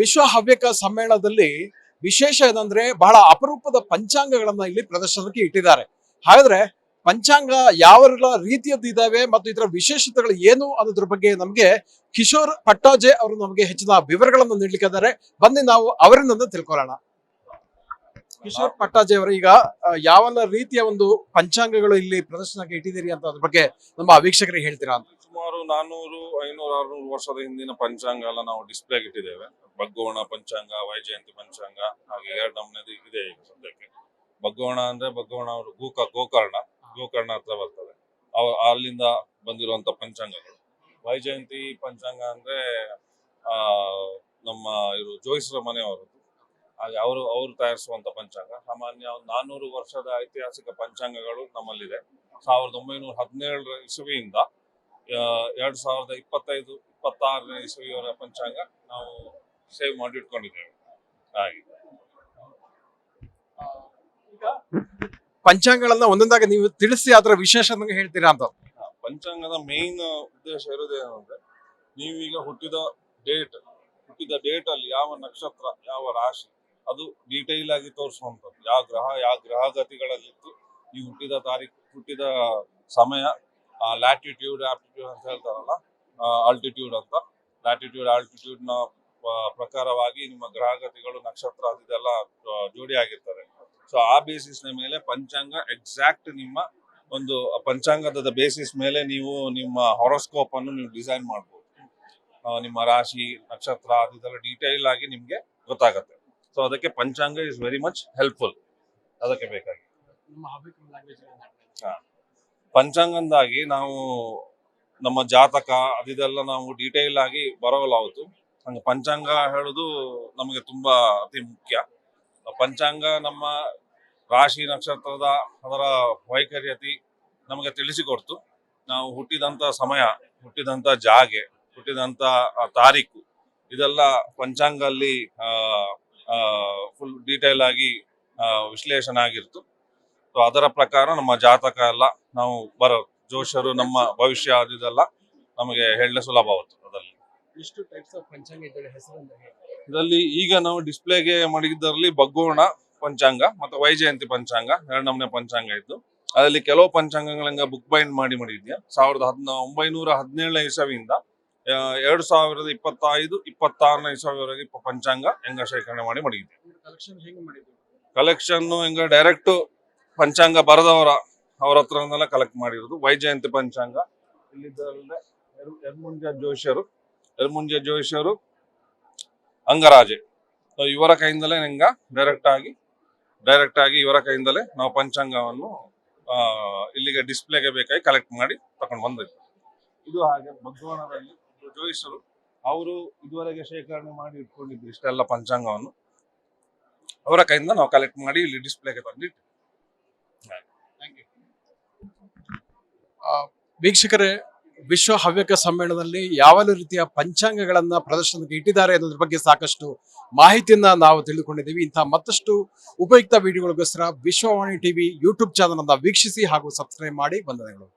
ವಿಶ್ವ ಹವ್ಯಕ ಸಮ್ಮೇಳನದಲ್ಲಿ ವಿಶೇಷ ಏನಂದ್ರೆ ಬಹಳ ಅಪರೂಪದ ಪಂಚಾಂಗಗಳನ್ನ ಇಲ್ಲಿ ಪ್ರದರ್ಶನಕ್ಕೆ ಇಟ್ಟಿದ್ದಾರೆ. ಹಾಗಾದ್ರೆ ಪಂಚಾಂಗ ಯಾವ ರೀತಿಯದ್ದು ಇದಾವೆ ಮತ್ತು ಇದರ ವಿಶೇಷತೆಗಳು ಏನು ಅನ್ನೋದ್ರ ಬಗ್ಗೆ ನಮಗೆ ಕಿಶೋರ್ ಪಟ್ಟಾಜೆ ಅವರು ನಮಗೆ ಹೆಚ್ಚಿನ ವಿವರಗಳನ್ನು ನೀಡಲಿಕ್ಕಿದ್ದಾರೆ. ಬನ್ನಿ ನಾವು ಅವರಿಂದ ತಿಳ್ಕೊಳ್ಳೋಣ. ಕಿಶೋರ್ ಪಟ್ಟಾಜೆ ಅವರು ಈಗ ಯಾವೆಲ್ಲ ರೀತಿಯ ಒಂದು ಪಂಚಾಂಗಗಳು ಇಲ್ಲಿ ಪ್ರದರ್ಶನಕ್ಕೆ ಇಟ್ಟಿದ್ದೀರಿ ಅಂತ ಅದ್ರ ಬಗ್ಗೆ ನಮ್ಮ ವೀಕ್ಷಕರಿಗೆ ಹೇಳ್ತೀರಾ ಸುಮಾರು ನಾನ್ನೂರು ಐನೂರು ಆರ್ನೂರು ವರ್ಷದ ಹಿಂದಿನ ಪಂಚಾಂಗ ಎಲ್ಲ ನಾವು ಡಿಸ್ಪ್ಲೇಗೆ ಇಟ್ಟಿದ್ದೇವೆ ಬಗ್ಗೋಣ ಪಂಚಾಂಗ, ವೈಜಯಂತಿ ಪಂಚಾಂಗ, ಹಾಗೆ ಎರಡು ನಮೂನೆದು ಇದೆ ಈಗ ಸದ್ಯಕ್ಕೆ. ಬಗ್ಗೋಣ ಅಂದ್ರೆ ಬಗ್ಗೋಣ ಅವರು ಗೋಕ, ಗೋಕರ್ಣ ಗೋಕರ್ಣ ಹತ್ರ ಬರ್ತದೆ. ಅವ, ಅಲ್ಲಿಂದ ಬಂದಿರುವಂತ ಪಂಚಾಂಗಗಳು. ವೈಜಯಂತಿ ಪಂಚಾಂಗ ಅಂದ್ರೆ, ಆ, ನಮ್ಮ ಇವರು ಜೋಯಿಸರ ಮನೆಯವರದ್ದು. ಹಾಗೆ ಅವರು ಅವರು ತಯಾರಿಸುವಂತ ಪಂಚಾಂಗ. ಸಾಮಾನ್ಯ ಒಂದು ನಾನ್ನೂರು ವರ್ಷದ ಐತಿಹಾಸಿಕ ಪಂಚಾಂಗಗಳು ನಮ್ಮಲ್ಲಿದೆ. ಸಾವಿರದ ಒಂಬೈನೂರ ಹದಿನೇಳರ ಇಸುವಿಯಿಂದ ಎರಡ್ ಸಾವಿರದ ಇಪ್ಪತ್ತೈದು ಇಪ್ಪತ್ತಾರನೇ ಇಸವಿಯವರ ಪಂಚಾಂಗ ನಾವು ಸೇವ್ ಮಾಡಿ ಇಟ್ಕೊಂಡಿದ್ದೇವೆ ಹಾಗೆ. ಪಂಚಾಂಗಗಳನ್ನ ಒಂದೊಂದಾಗಿ ನೀವು ತಿಳಿಸಿ ಅದರ ವಿಶೇಷ ಹೇಳ್ತೀರಾ ಅಂತ. ಪಂಚಾಂಗದ ಮೇನ್ ಉದ್ದೇಶ ಇರೋದೇನಂದ್ರೆ ನೀವೀಗ ಹುಟ್ಟಿದ ಡೇಟ್ ಹುಟ್ಟಿದ ಡೇಟ್ ಅಲ್ಲಿ ಯಾವ ನಕ್ಷತ್ರ ಯಾವ ರಾಶಿ ಅದು ಡೀಟೈಲ್ ಆಗಿ ತೋರಿಸುವಂಥದ್ದು. ಯಾವ ಗ್ರಹ ಯಾವ ಗ್ರಹಗತಿಗಳಲ್ಲಿತ್ತು ನೀವು ಹುಟ್ಟಿದ ತಾರೀಕು ಹುಟ್ಟಿದ ಸಮಯ ಲ್ಯಾಟಿಟ್ಯೂಡ್ ಆಪ್ಟಿಟ್ಯೂಡ್ ಅಂತ ಹೇಳ್ತಾರಲ್ಲ ಆಲ್ಟಿಟ್ಯೂಡ್ ಅಂತ. ಲ್ಯಾಟಿಟ್ಯೂಡ್ ಆಲ್ಟಿಟ್ಯೂಡ್ನ ಪ್ರಕಾರವಾಗಿ ನಿಮ್ಮ ಗ್ರಹಗತಿಗಳು ನಕ್ಷತ್ರ ಇದೆಲ್ಲ ಜೋಡಿ ಆಗಿರ್ತಾರೆ ಸೊ ಆ ಬೇಸಿಸ್ನ ಮೇಲೆ ಪಂಚಾಂಗ ಎಕ್ಸಾಕ್ಟ್ ನಿಮ್ಮ ಒಂದು ಪಂಚಾಂಗದ ಬೇಸಿಸ್ ಮೇಲೆ ನೀವು ನಿಮ್ಮ ಹೊರೋಸ್ಕೋಪ್ ಅನ್ನು ನೀವು ಡಿಸೈನ್ ಮಾಡ್ಬೋದು. ನಿಮ್ಮ ರಾಶಿ ನಕ್ಷತ್ರ ಅದೆಲ್ಲ ಡೀಟೇಲ್ ಆಗಿ ನಿಮ್ಗೆ ಗೊತ್ತಾಗುತ್ತೆ. ಸೊ ಅದಕ್ಕೆ ಪಂಚಾಂಗ ಇಸ್ ವೆರಿ ಮಚ್ ಹೆಲ್ಪ್ಫುಲ್ ಅದಕ್ಕೆ ಬೇಕಾಗಿ. ಪಂಚಾಂಗಂದಾಗಿ ನಾವು ನಮ್ಮ ಜಾತಕ ಅದಿದೆಲ್ಲ ನಾವು ಡೀಟೇಲ್ ಆಗಿ ಬರೋಲ್ಲ ಅವತ್ತು. ಹಂಗೆ ಪಂಚಾಂಗ ಹೇಳುದು ನಮಗೆ ತುಂಬಾ ಅತಿ ಮುಖ್ಯ. ಪಂಚಾಂಗ ನಮ್ಮ ರಾಶಿ ನಕ್ಷತ್ರದ ಅದರ ವೈಖರ್ಯತೆ ನಮಗೆ ತಿಳಿಸಿಕೊಡ್ತು. ನಾವು ಹುಟ್ಟಿದಂತ ಸಮಯ, ಹುಟ್ಟಿದಂತ ಜಾಗೆ, ಹುಟ್ಟಿದಂತ ಆ ತಾರೀಕು, ಇದೆಲ್ಲ ಪಂಚಾಂಗ ಅಲ್ಲಿ ಫುಲ್ ಡೀಟೇಲ್ ಆಗಿ ವಿಶ್ಲೇಷಣೆ ಆಗಿರ್ತು. ಸೊ ಅದರ ಪ್ರಕಾರ ನಮ್ಮ ಜಾತಕ ಎಲ್ಲ ನಾವು ಬರೋ ಜೋಶರು ನಮ್ಮ ಭವಿಷ್ಯ ಅದೆಲ್ಲ ನಮಗೆ ಹೇಳಲು ಸುಲಭ ಆಗುತ್ತೆ ಅದರಲ್ಲಿ. ಎಷ್ಟು ಟೈಪ್ಸ್ ಆಫ್ ಪಂಚಾಂಗ ಇದ್ದಾರೆ ಹೆಸರನ್ನ ಇದರಲ್ಲಿ ಈಗ ನಾವು ಡಿಸ್ಪ್ಲೇಗೆ ಮಡಗಿದ್ದರಲ್ಲಿ ಬಗ್ಗೋಣ ಪಂಚಾಂಗ ಮತ್ತು ವೈಜಯಂತಿ ಪಂಚಾಂಗ ಎರಡು ನಮೂನೆ ಪಂಚಾಂಗ ಇತ್ತು ಅದರಲ್ಲಿ ಕೆಲವು ಪಂಚಾಂಗಗಳಂಗ ಬುಕ್ ಬೈಂಡ್ ಮಾಡಿ ಮಾಡಿದ್ಯಾ? ಸಾವಿರದ ಹದಿನ ಒಂಬೈನೂರ ಹದಿನೇಳನೇ ಇಸವಿಯಿಂದ ಎರಡು ಸಾವಿರದ ಇಪ್ಪತ್ತೈದು ಇಪ್ಪತ್ತಾರನೇ ಇಸವಿವರೆಗೆ ಪಂಚಾಂಗ ಹೆಂಗ ಶೇಖರಣೆ ಮಾಡಿ ಮಾಡಿದ್ದೆ. ಕಲೆಕ್ಷನ್ ಹೆಂಗೆ ಮಾಡಿದ್ವಿ ಕಲೆಕ್ಷನ್ ಹೆಂಗ ಡೈರೆಕ್ಟ್ ಪಂಚಾಂಗ ಬರೆದವರ ಅವ್ರ ಹತ್ರನೆಲ್ಲ ಕಲೆಕ್ಟ್ ಮಾಡಿರೋದು. ವೈಜಯಂತಿ ಪಂಚಾಂಗ. ಇಲ್ಲಿದ್ದಲ್ಲದೆ ಯರ್ಮುಂಜ ಜೋಶಿಯರು. ಯರ್ಮುಂಜ ಜೋಶಿಯರು, ಅಂಗರಾಜೆ. ಇವರ ಕೈಯಿಂದಲೇ ಹೆಂಗ ಡೈರೆಕ್ಟ್ ಆಗಿ ಡೈರೆಕ್ಟ್ ಆಗಿ ಇವರ ಕೈಯಿಂದಲೇ ನಾವು ಪಂಚಾಂಗವನ್ನು ಇಲ್ಲಿಗೆ ಡಿಸ್ಪ್ಲೇಗೆ ಬೇಕಾಗಿ ಕಲೆಕ್ಟ್ ಮಾಡಿ ತಗೊಂಡು ಬಂದಿದ್ವಿ. ಇದು ಹಾಗೆ ಭಗವಾನದಲ್ಲಿ ಜೋಯಿಸರು ಅವರು ಇದುವರೆಗೆ ಶೇಖರಣೆ ಮಾಡಿ ಇಟ್ಕೊಂಡಿದ್ರು ಇಷ್ಟೆಲ್ಲ ಪಂಚಾಂಗವನ್ನು. ಅವರ ಕೈಯಿಂದ ನಾವು ಕಲೆಕ್ಟ್ ಮಾಡಿ ಇಲ್ಲಿ ಡಿಸ್ಪ್ಲೇಗೆ ತಂದಿಟ್ಟು ವೀಕ್ಷಕರೇ, ವಿಶ್ವ ಹವ್ಯಕ ಸಮ್ಮೇಳನದಲ್ಲಿ ಯಾವ ರೀತಿಯ ಪಂಚಾಂಗಗಳನ್ನ ಪ್ರದರ್ಶನಕ್ಕೆ ಇಟ್ಟಿದ್ದಾರೆ ಅನ್ನೋದ್ರ ಬಗ್ಗೆ ಸಾಕಷ್ಟು ಮಾಹಿತಿಯನ್ನ ನಾವು ತಿಳಿದುಕೊಂಡಿದ್ದೀವಿ. ಇಂತಹ ಮತ್ತಷ್ಟು ಉಪಯುಕ್ತ ವಿಡಿಯೋಗಳಿಗೋಸ್ಕರ ವಿಶ್ವವಾಣಿ ಟಿವಿ ಯೂಟ್ಯೂಬ್ ಚಾನಲ್ ಅನ್ನ ವೀಕ್ಷಿಸಿ ಹಾಗೂ ಸಬ್ಸ್ಕ್ರೈಬ್ ಮಾಡಿ. ವಂದನೆಗಳು.